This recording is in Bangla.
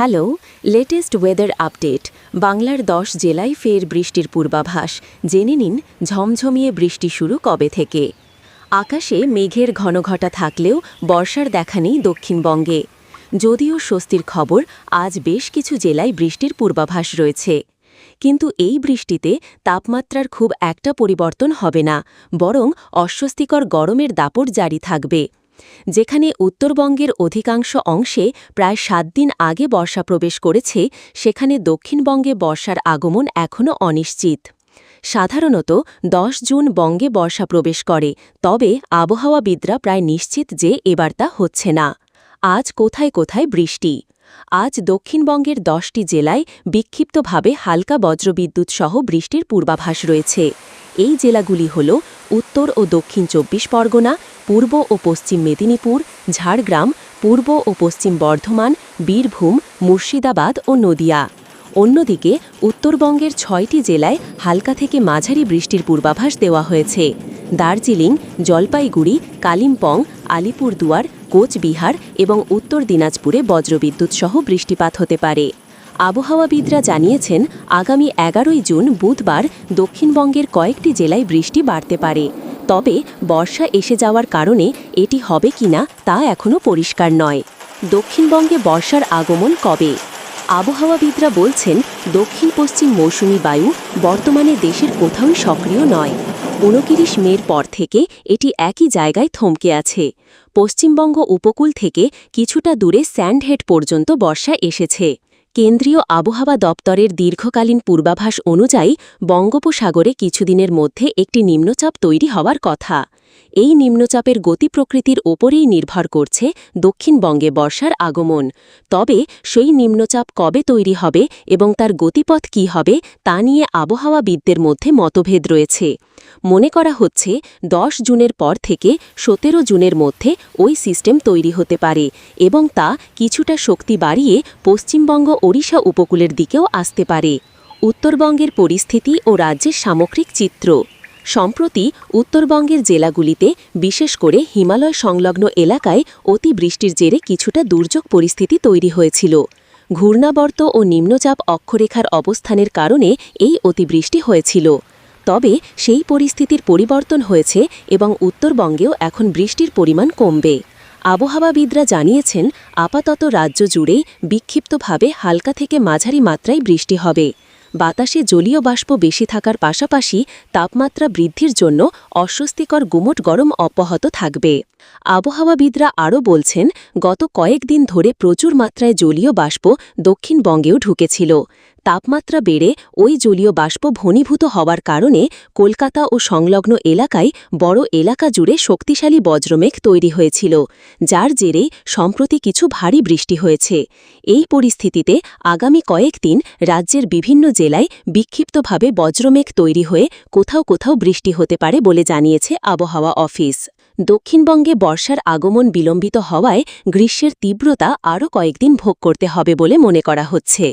হ্যালো, লেটেস্ট ওয়েদার আপডেট বাংলার দশ জেলায় ফের বৃষ্টির পূর্বাভাস। জেনে নিন ঝমঝমিয়ে বৃষ্টি শুরু কবে থেকে। আকাশে মেঘের ঘনঘটা থাকলেও বর্ষার দেখা নেই দক্ষিণবঙ্গে। যদিও স্বস্তির খবর, আজ বেশ কিছু জেলায় বৃষ্টির পূর্বাভাস রয়েছে। কিন্তু এই বৃষ্টিতে তাপমাত্রার খুব একটা পরিবর্তন হবে না, বরং অস্বস্তিকর গরমের দাপট জারি থাকবে। যেখানে উত্তরবঙ্গের অধিকাংশ অংশে প্রায় সাত দিন আগে বর্ষা প্রবেশ করেছে, সেখানে দক্ষিণবঙ্গে বর্ষার আগমন এখনও অনিশ্চিত। সাধারণত দশ জুন বঙ্গে বর্ষা প্রবেশ করে, তবে আবহাওয়াবিদরা প্রায় নিশ্চিত যে এবার তা হচ্ছে না। আজ কোথায় কোথায় বৃষ্টি? আজ দক্ষিণবঙ্গের দশটি জেলায় বিক্ষিপ্তভাবে হালকা বজ্রবিদ্যুৎ সহ বৃষ্টির পূর্বাভাস রয়েছে। এই জেলাগুলি হল উত্তর ও দক্ষিণ চব্বিশ পরগনা, পূর্ব ও পশ্চিম মেদিনীপুর, ঝাড়গ্রাম, পূর্ব ও পশ্চিম বর্ধমান, বীরভূম, মুর্শিদাবাদ ও নদিয়া। অন্যদিকে উত্তরবঙ্গের ছয়টি জেলায় হালকা থেকে মাঝারি বৃষ্টির পূর্বাভাস দেওয়া হয়েছে। দার্জিলিং, জলপাইগুড়ি, কালিম্পং, আলিপুরদুয়ার, কোচবিহার এবং উত্তর দিনাজপুরে বজ্রবিদ্যুৎ সহ বৃষ্টিপাত হতে পারে। আবহাওয়াবিদরা জানিয়েছেন, আগামী এগারোই জুন বুধবার দক্ষিণবঙ্গের কয়েকটি জেলায় বৃষ্টি বাড়তে পারে। তবে বর্ষা এসে যাওয়ার কারণে এটি হবে কিনা তা এখনও পরিষ্কার নয়। দক্ষিণবঙ্গে বর্ষার আগমন কবে? আবহাওয়াবিদরা বলছেন দক্ষিণ পশ্চিম মৌসুমি বায়ু বর্তমানে দেশের কোথাওই সক্রিয় নয়। উনতিরিশ মের পর থেকে এটি একই জায়গায় থমকে আছে। পশ্চিমবঙ্গ উপকূল থেকে কিছুটা দূরে স্যান্ডহেড পর্যন্ত বর্ষা এসেছে। কেন্দ্রীয় আবহাওয়া দপ্তরের দীর্ঘকালীন পূর্বাভাস অনুযায়ী বঙ্গোপসাগরে কিছুদিনের মধ্যে একটি নিম্নচাপ তৈরি হওয়ার কথা। এই নিম্নচাপের গতি প্রকৃতির ওপরেই নির্ভর করছে দক্ষিণবঙ্গে বর্ষার আগমন। তবে সেই নিম্নচাপ কবে তৈরি হবে এবং তার গতিপথ কী হবে তা নিয়ে আবহাওয়াবিদদের মধ্যে মতভেদ রয়েছে। মনে করা হচ্ছে দশ জুনের পর থেকে সতেরো জুনের মধ্যে ওই সিস্টেম তৈরি হতে পারে এবং তা কিছুটা শক্তি বাড়িয়ে পশ্চিমবঙ্গ, ওড়িশা উপকূলের দিকেও আসতে পারে। উত্তরবঙ্গের পরিস্থিতি ও রাজ্যের সামগ্রিক চিত্র সম্প্রতি উত্তরবঙ্গের জেলাগুলিতে, বিশেষ করে হিমালয় সংলগ্ন এলাকায় অতিবৃষ্টির জেরে কিছুটা দুর্যোগ পরিস্থিতি তৈরি হয়েছিল। ঘূর্ণাবর্ত ও নিম্নচাপ অক্ষরেখার অবস্থানের কারণে এই অতিবৃষ্টি হয়েছিল। তবে সেই পরিস্থিতির পরিবর্তন হয়েছে এবং উত্তরবঙ্গেও এখন বৃষ্টির পরিমাণ কমবে। আবহাওয়াবিদরা জানিয়েছেন, আপাতত রাজ্য জুড়েই বিক্ষিপ্তভাবে হালকা থেকে মাঝারি মাত্রায় বৃষ্টি হবে। বাতাসে জলীয় বাষ্প বেশি থাকার পাশাপাশি তাপমাত্রা বৃদ্ধির জন্য অস্বস্তিকর গুমট গরম অব্যাহত থাকবে। আবহাওয়াবিদরা আরও বলছেন, গত কয়েকদিন ধরে প্রচুর মাত্রায় জলীয় বাষ্প দক্ষিণবঙ্গেও ঢুকেছিল। তাপমাত্রা বেড়ে ওই জলীয় বাষ্প ঘনীভূত হওয়ার কারণে কলকাতা ও সংলগ্ন এলাকায় বড় এলাকা জুড়ে শক্তিশালী বজ্রমেঘ তৈরি হয়েছিল, যার জেরে সম্প্রতি কিছু ভারী বৃষ্টি হয়েছে। এই পরিস্থিতিতে আগামী কয়েকদিন রাজ্যের বিভিন্ন জেলায় বিক্ষিপ্তভাবে বজ্রমেঘ তৈরি হয়ে কোথাও কোথাও বৃষ্টি হতে পারে বলে জানিয়েছে আবহাওয়া অফিস। দক্ষিণবঙ্গে বর্ষার আগমন বিলম্বিত হওয়ায় গ্রীষ্মের তীব্রতা আরও কয়েকদিন ভোগ করতে হবে বলে মনে করা হচ্ছে।